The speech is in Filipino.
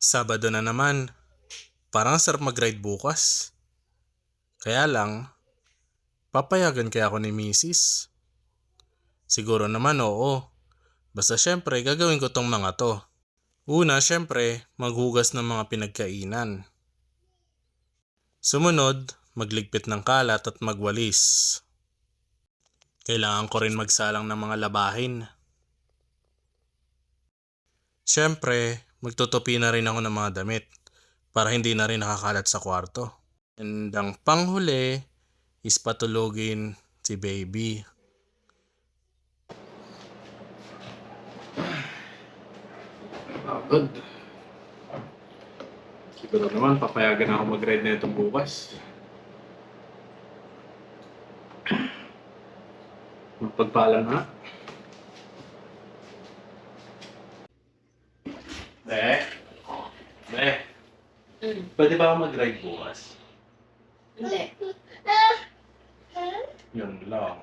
Sabado na naman. Parang ang sarap mag-ride bukas. Kaya lang, papayagan kaya ako ni misis? Siguro naman oo. Basta syempre gagawin ko tong mga to. Una, syempre, maghugas ng mga pinagkainan. Sumunod, magligpit ng kalat at magwalis. Kailangan ko rin magsalang ng mga labahin. Siyempre, magtutupi na rin ako ng mga damit para hindi na rin nakakalat sa kwarto. And ang panghuli is patulogin si baby. Pagod. Siguro naman, papayagan ako mag-ride na itong bukas. Magpagpaalam ha. Be? Be? Mm. Pwede ba ako mag-ride bukas? Hindi. Yun lang.